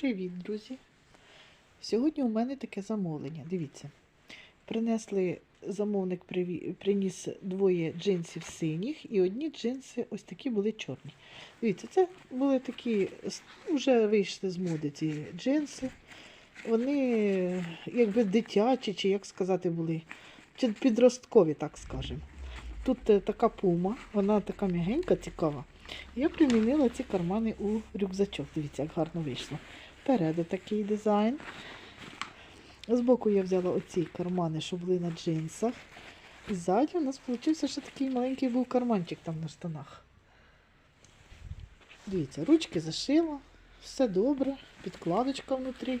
Привіт, друзі! Сьогодні у мене таке замовлення. Дивіться, принесли замовник приніс двоє джинсів синіх і одні джинси ось такі були чорні. Дивіться, це були такі, вже вийшли з моди ці джинси. Вони якби дитячі, чи як сказати, були, чи підросткові, так скажемо. Тут е, така пума, вона така м'ягенька, цікава. Я примінила ці кармани у рюкзачок. Дивіться, як гарно вийшло. Впереду такий дизайн. Збоку я взяла оці кармани, що були на джинсах. І ззаді у нас вийшов ще такий маленький був карманчик там на штанах. Дивіться, ручки зашила, все добре, підкладочка внутрі.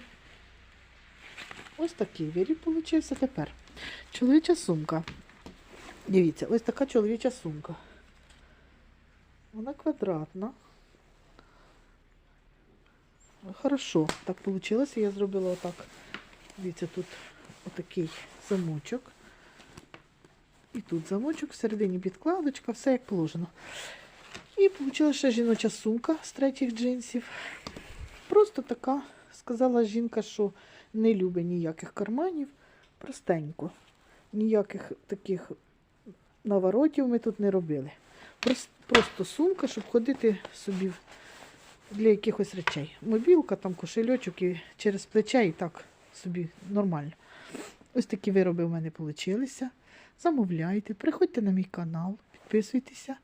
Ось такий виріб получився тепер. Чоловіча сумка. Дивіться, ось така чоловіча сумка. Вона квадратна. Хорошо, так вийшло. Я зробила отак. Дивіться, тут отакий замочок. І тут замочок, всередині підкладочка, все як положено. І вийшла ще жіноча сумка з третіх джинсів. Просто така, сказала жінка, що не любить ніяких карманів. Простенько. Ніяких таких наворотів ми тут не робили. Просто сумка, щоб ходити собі в- для якихось речей. Мобілка, там кошельочок і через плече і так собі нормально. Ось такі вироби в мене вийшли. Замовляйте, приходьте на мій канал, підписуйтеся.